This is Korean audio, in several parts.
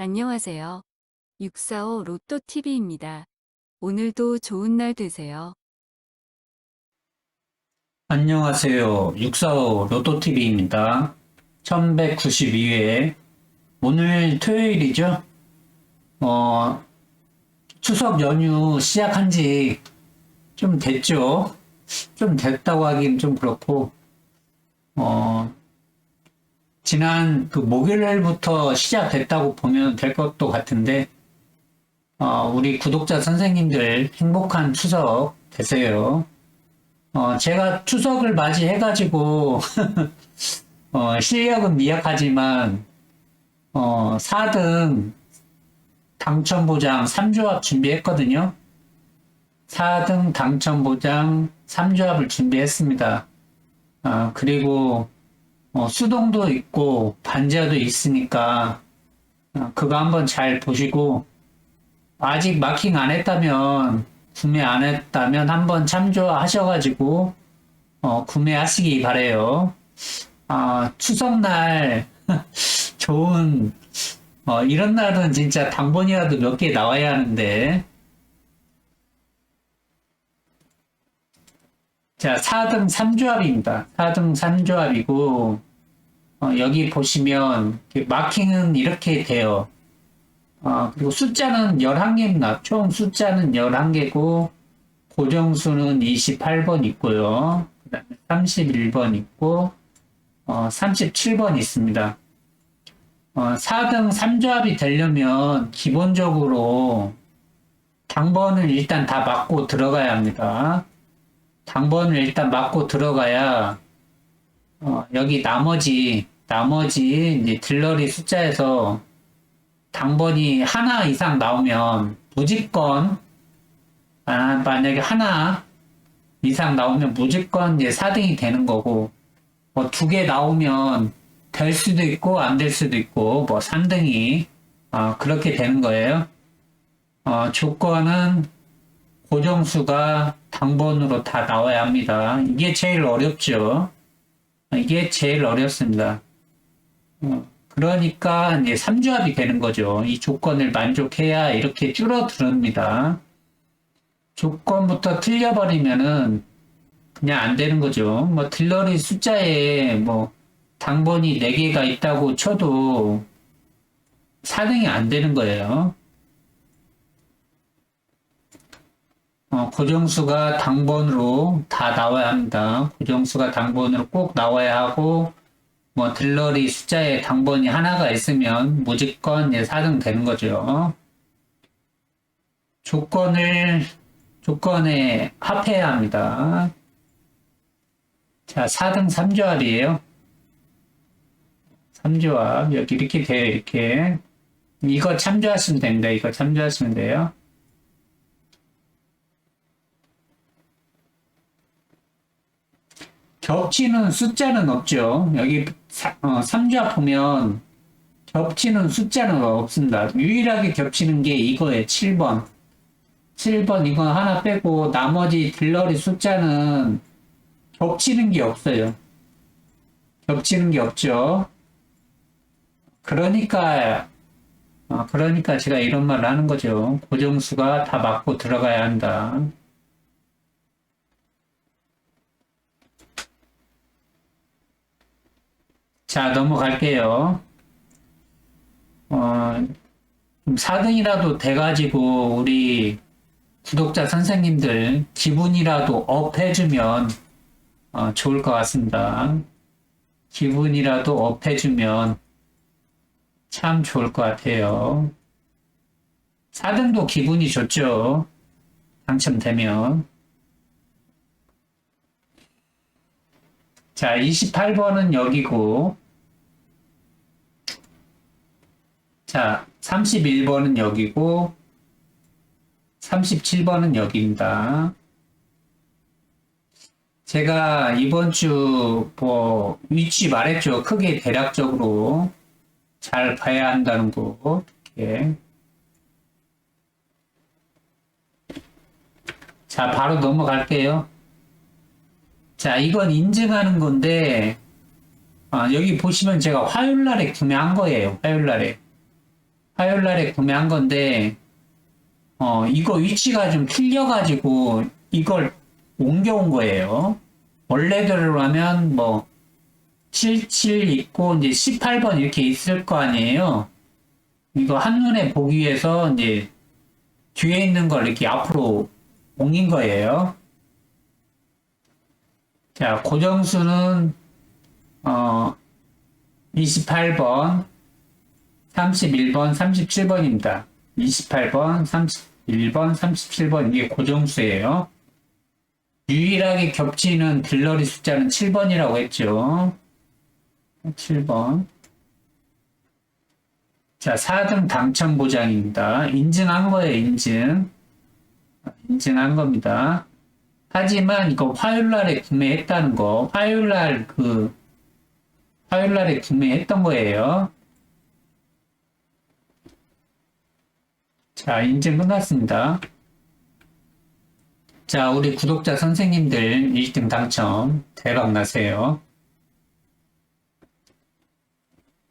안녕하세요. 645 로또 TV입니다. 오늘도 좋은 날 되세요. 안녕하세요. 645 로또TV입니다. 1192회. 오늘 토요일이죠? 어, 추석 연휴 시작한 지 좀 됐죠? 좀 됐다고 하긴 좀 그렇고, 어, 지난 그 목요일부터 시작됐다고 보면 될 것도 같은데, 어, 우리 구독자 선생님들 행복한 추석 되세요. 어, 제가 추석을 맞이해가지고, 어, 실력은 미약하지만, 어, 4등 당첨 보장 3조합 준비했거든요. 4등 당첨 보장 3조합을 준비했습니다. 아, 그리고, 어, 수동도 있고, 반지하도 있으니까, 어, 그거 한번 잘 보시고, 아직 마킹 안 했다면, 구매 안 했다면 한번 참조하셔가지고, 어, 구매하시기 바래요. 아, 추석날, 좋은, 어, 이런 날은 진짜 당번이라도 몇 개 나와야 하는데, 자, 4등 3조합입니다. 4등 3조합이고, 어, 여기 보시면, 마킹은 이렇게 돼요. 어, 그리고 숫자는 11개입니다. 총 숫자는 11개고, 고정수는 28번 있고요. 그 다음에 31번 있고, 어, 37번 있습니다. 어, 4등 3조합이 되려면 기본적으로 당번을 일단 다 맞고 들어가야 합니다. 당번을 일단 맞고 들어가야 어, 여기 나머지 나머지 이제 딜러리 숫자에서 당번이 하나 이상 나오면 무조건 아, 만약에 하나 이상 나오면 무조건 이제 4등이 되는 거고 뭐 두 개 나오면 될 수도 있고 안 될 수도 있고 뭐 3등이 어, 그렇게 되는 거예요. 어, 조건은 고정수가 당번으로 다 나와야 합니다. 이게 제일 어렵죠. 이게 제일 어렵습니다. 어, 그러니까 이제 3조합이 되는 거죠. 이 조건을 만족해야 이렇게 줄어듭니다. 조건부터 틀려버리면은 그냥 안 되는 거죠. 뭐 딜러리 숫자에 뭐 당번이 4개가 있다고 쳐도 4등이 안 되는 거예요. 어, 고정수가 당번으로 다 나와야 합니다. 고정수가 당번으로 꼭 나와야 하고, 뭐, 딜러리 숫자에 당번이 하나가 있으면 무조건 이제 4등 되는 거죠. 조건을, 조건에 합해야 합니다. 자, 4등 3조합이에요. 3조합. 여기 이렇게 돼요, 이렇게. 이거 참조하시면 됩니다. 이거 참조하시면 돼요. 겹치는 숫자는 없죠. 여기 사, 어, 3조합 보면 겹치는 숫자는 없습니다. 유일하게 겹치는 게 이거예요. 7번. 7번 이건 하나 빼고 나머지 딜러리 숫자는 겹치는 게 없어요. 겹치는 게 없죠. 그러니까 어, 그러니까 제가 이런 말을 하는 거죠. 고정수가 다 맞고 들어가야 한다. 자, 넘어갈게요. 어, 좀 4등이라도 돼가지고 우리 구독자 선생님들 기분이라도 업 해주면 어, 좋을 것 같습니다. 기분이라도 업 해주면 참 좋을 것 같아요. 4등도 기분이 좋죠. 당첨되면. 자, 28번은 여기고, 자, 31번은 여기고, 37번은 여기입니다. 제가 이번 주, 뭐, 위치 말했죠. 크게 대략적으로 잘 봐야 한다는 거. 이렇게. 자, 바로 넘어갈게요. 자, 이건 인증하는 건데, 아, 여기 보시면 제가 화요일 날에 구매한 거예요. 화요일 날에. 화요일 날에 구매한 건데, 어, 이거 위치가 좀 틀려가지고 이걸 옮겨온 거예요. 원래대로 하면 뭐, 77 있고, 이제 18번 이렇게 있을 거 아니에요. 이거 한눈에 보기 위해서 이제 뒤에 있는 걸 이렇게 앞으로 옮긴 거예요. 자, 고정수는, 어, 28번, 31번, 37번입니다. 28번, 31번, 37번, 이게 고정수예요. 유일하게 겹치는 들러리 숫자는 7번이라고 했죠. 7번. 자, 4등 당첨 보장입니다. 인증한 거예요, 인증. 인증한 겁니다. 하지만 이거 화요일 날에 구매했다는 거, 화요일 날 그, 화요일 날에 구매했던 거예요. 자, 인증 끝났습니다. 자, 우리 구독자 선생님들 1등 당첨 대박 나세요.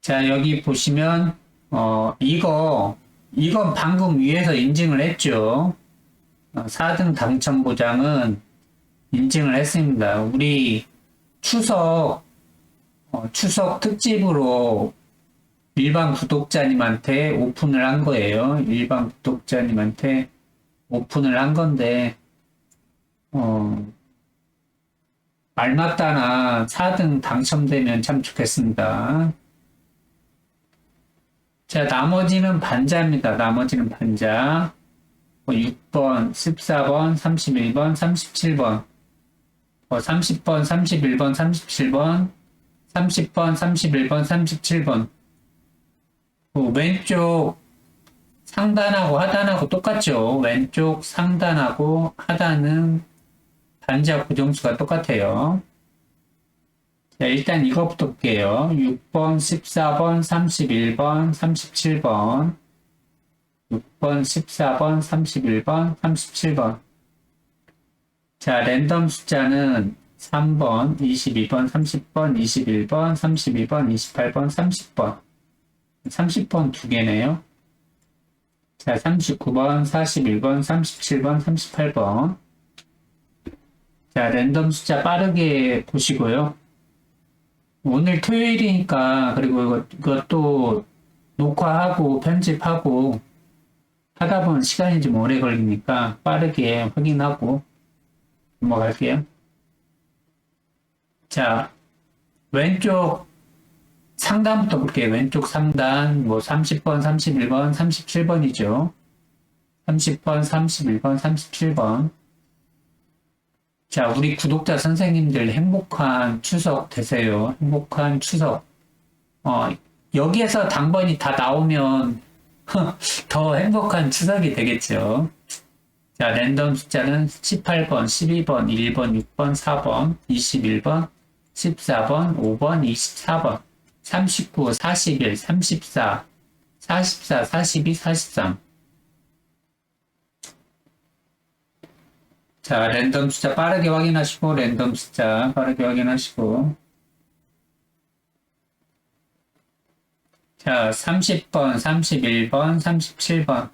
자, 여기 보시면, 어, 이거, 이건 방금 위에서 인증을 했죠. 어, 4등 당첨 보장은 인증을 했습니다. 우리 추석, 어, 추석 특집으로 일반 구독자님한테 오픈을 한 거예요. 일반 구독자님한테 오픈을 한 건데, 어, 말맞다나 4등 당첨되면 참 좋겠습니다. 자, 나머지는 반자입니다. 나머지는 반자. 6번, 14번, 31번, 37번, 30번, 31번, 37번, 30번, 31번, 37번. 그 왼쪽 상단하고 하단하고 똑같죠. 왼쪽 상단하고 하단은 반자 고정수가 똑같아요. 자, 일단 이거부터 볼게요. 6번, 14번, 31번, 37번. 6번, 14번, 31번, 37번. 자, 랜덤 숫자는 3번, 22번, 30번, 21번, 32번, 28번, 30번. 30번 두 개네요. 자, 39번, 41번, 37번, 38번. 자, 랜덤 숫자 빠르게 보시고요. 오늘 토요일이니까, 그리고 이것도 녹화하고 편집하고 하다 보면 시간이 좀 오래 걸리니까 빠르게 확인하고 넘어갈게요. 자, 왼쪽 상단부터 볼게요. 왼쪽 상단, 뭐 30번, 31번, 37번이죠. 30번, 31번, 37번. 자, 우리 구독자 선생님들 행복한 추석 되세요. 행복한 추석. 어, 여기에서 당번이 다 나오면 더 행복한 추석이 되겠죠. 자, 랜덤 숫자는 18번, 12번, 1번, 6번, 4번, 21번, 14번, 5번, 24번, 39, 41, 34, 44, 42, 43. 자, 랜덤 숫자 빠르게 확인하시고, 랜덤 숫자 빠르게 확인하시고. 자, 30번, 31번, 37번.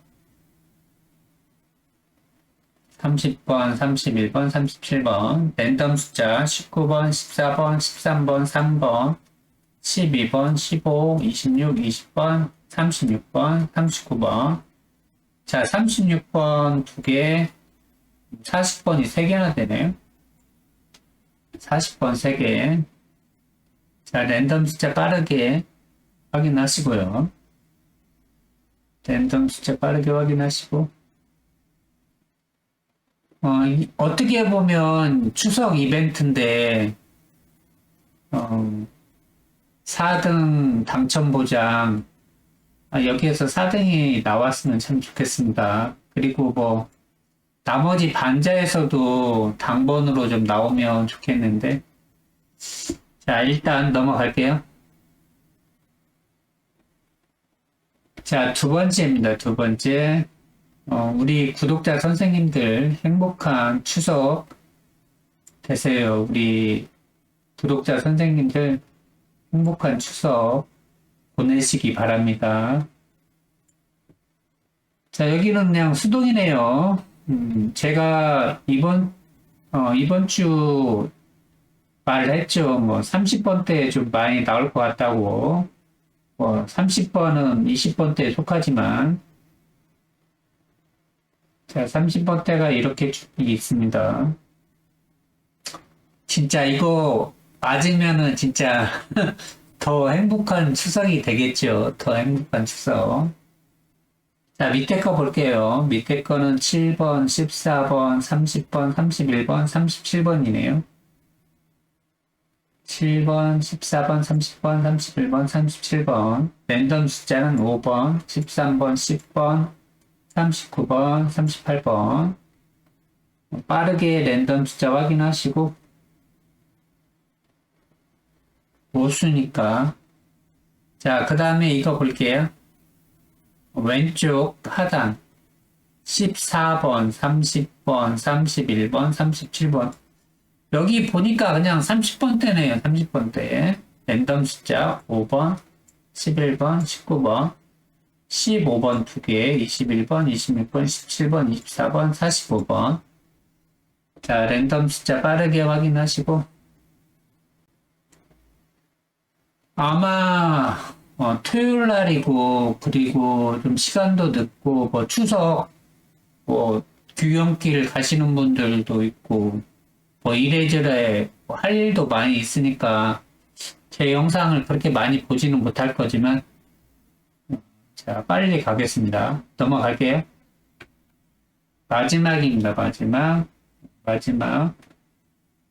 30번, 31번, 37번. 랜덤 숫자 19번, 14번, 13번, 3번, 12번, 15, 26, 20번, 36번, 39번. 자, 36번 두 개, 40번이 세 개나 되네요. 40번 세 개. 자, 랜덤 숫자 빠르게 확인하시고요. 랜덤 숫자 빠르게 확인하시고. 어, 이- 어떻게 보면 추석 이벤트인데, 어, 4등 당첨 보장, 아, 여기에서 4등이 나왔으면 참 좋겠습니다. 그리고 뭐, 나머지 반자에서도 당번으로 좀 나오면 좋겠는데. 자, 일단 넘어갈게요. 자, 두 번째입니다. 두 번째. 어, 우리 구독자 선생님들 행복한 추석 되세요. 우리 구독자 선생님들 행복한 추석 보내시기 바랍니다. 자, 여기는 그냥 수동이네요. 음, 제가 이번, 어, 이번 주 말을 했죠. 뭐, 30번대 좀 많이 나올 것 같다고. 뭐, 30번은 20번대에 속하지만, 자, 30번대가 이렇게 쭉 있습니다. 진짜 이거 맞으면은 진짜 더 행복한 추석이 되겠죠. 더 행복한 추석. 자, 밑에 거 볼게요. 밑에 거는 7번, 14번, 30번, 31번, 37번이네요. 7번, 14번, 30번, 31번, 37번. 랜덤 숫자는 5번, 13번, 10번, 39번, 38번. 빠르게 랜덤 숫자 확인하시고, 모수니까. 자, 그 다음에 이거 볼게요. 왼쪽 하단 14번, 30번, 31번, 37번. 여기 보니까 그냥 30번대네요. 30번대. 랜덤 숫자 5번, 11번, 19번, 15번 두 개, 21번, 26번, 17번, 24번, 45번. 자, 랜덤 숫자 빠르게 확인하시고. 아마 어, 토요일 날이고 그리고 좀 시간도 늦고 뭐 추석 뭐 귀경길 가시는 분들도 있고 뭐 이래저래 뭐 할 일도 많이 있으니까 제 영상을 그렇게 많이 보지는 못할 거지만 자 빨리 가겠습니다. 넘어갈게요. 마지막입니다. 마지막 마지막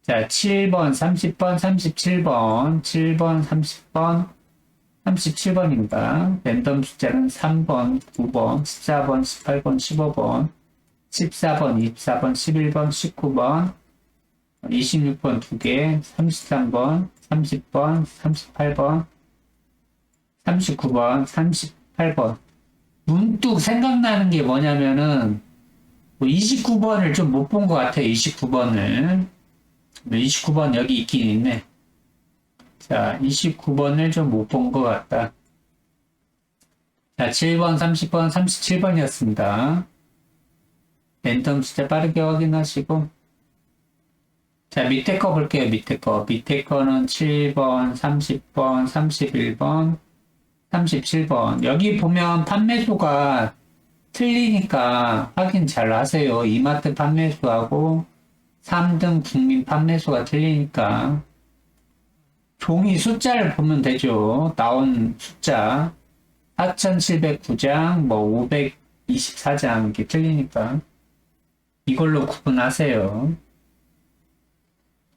자 7번 30번 37번 7번 30번 37번입니다. 랜덤 숫자는 3번, 9번, 14번, 18번, 15번, 14번, 24번, 11번, 19번, 26번 두 개, 33번, 30번, 38번, 39번, 38번. 문득 생각나는 게 뭐냐면은, 29번을 좀 못 본 것 같아요, 29번을. 29번 여기 있긴 있네. 자, 29번을 좀 못 본 것 같다. 자, 7번, 30번, 37번이었습니다. 랜덤 숫자 빠르게 확인하시고. 자, 밑에 거 볼게요, 밑에 거. 밑에 거는 7번, 30번, 31번, 37번. 여기 보면 판매수가 틀리니까 확인 잘 하세요. 이마트 판매수하고 3등 국민 판매수가 틀리니까. 종이 숫자를 보면 되죠. 나온 숫자. 4,709장, 뭐 524장 이렇게 틀리니까. 이걸로 구분하세요.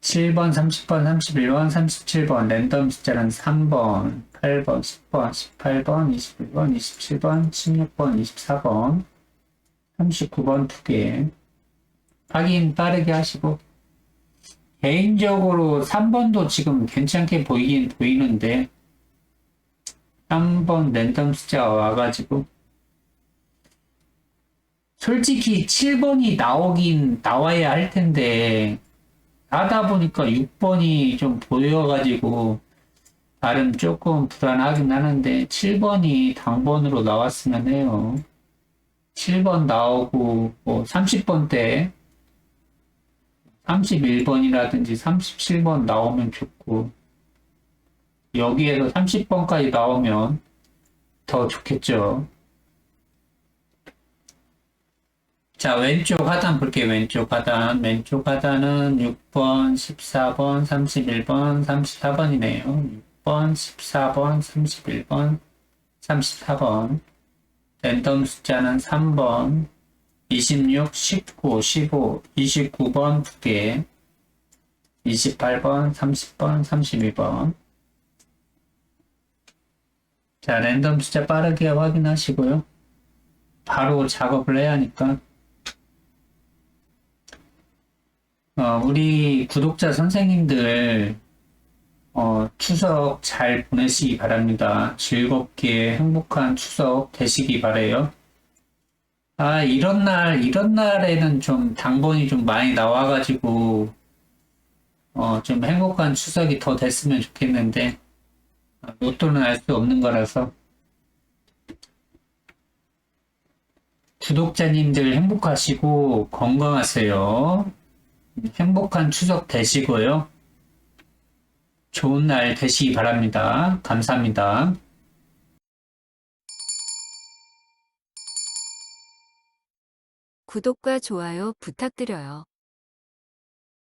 7번, 30번, 31번, 37번, 랜덤 숫자는 3번, 8번, 10번, 18번, 21번, 27번, 16번, 24번, 39번 두 개. 확인 빠르게 하시고, 개인적으로 3번도 지금 괜찮게 보이긴 보이는데 3번 랜덤 숫자가 와가지고 솔직히 7번이 나오긴 나와야 할 텐데 하다 보니까 6번이 좀 보여가지고 나름 조금 불안하긴 하는데 7번이 당번으로 나왔으면 해요. 7번 나오고 뭐 30번 때 31번이라든지 37번 나오면 좋고, 여기에서 30번까지 나오면 더 좋겠죠. 자, 왼쪽 하단 볼게요. 왼쪽 하단. 왼쪽 하단은 6번, 14번, 31번, 34번이네요. 6번, 14번, 31번, 34번. 랜덤 숫자는 3번, 26, 19, 15, 29번 두 개, 28번, 30번, 32번. 자, 랜덤 숫자 빠르게 확인하시고요. 바로 작업을 해야 하니까. 어, 우리 구독자 선생님들, 어, 추석 잘 보내시기 바랍니다. 즐겁게 행복한 추석 되시기 바래요. 아, 이런 날, 이런 날에는 좀 당번이 좀 많이 나와가지고, 어, 좀 행복한 추석이 더 됐으면 좋겠는데, 아, 로또는 알 수 없는 거라서, 구독자님들 행복하시고 건강하세요. 행복한 추석 되시고요. 좋은 날 되시기 바랍니다. 감사합니다.